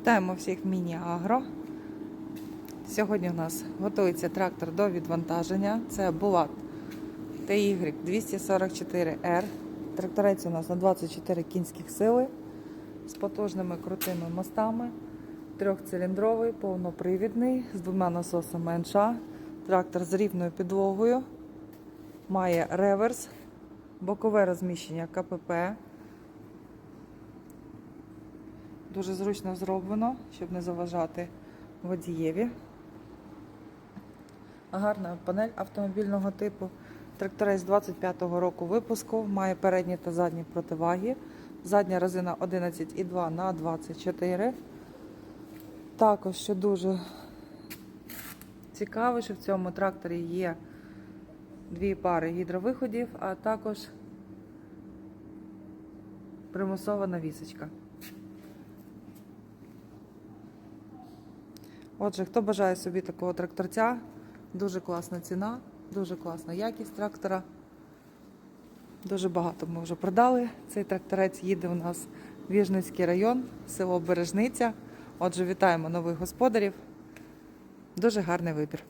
Вітаємо всіх в міні-агро. Сьогодні у нас готується трактор до відвантаження. Це Булат TY 244R. Тракторець у нас на 24 кінських сили з потужними крутими мостами. Трьохциліндровий, повнопривідний, з двома насосами НШ. Трактор з рівною підлогою. Має реверс, бокове розміщення КПП. Дуже зручно зроблено, щоб не заважати водієві. Гарна панель автомобільного типу. Тракторець 25-го року випуску, має передні та задні противаги. Задня резина 11,2 на 24. Також, що дуже цікаво, що в цьому тракторі є дві пари гідровиходів, а також примусова навісочка. Отже, хто бажає собі такого тракторця, дуже класна ціна, дуже класна якість трактора. Дуже багато ми вже продали. Цей тракторець їде у нас в Віжницький район, село Бережниця. Отже, вітаємо нових господарів. Дуже гарний вибір.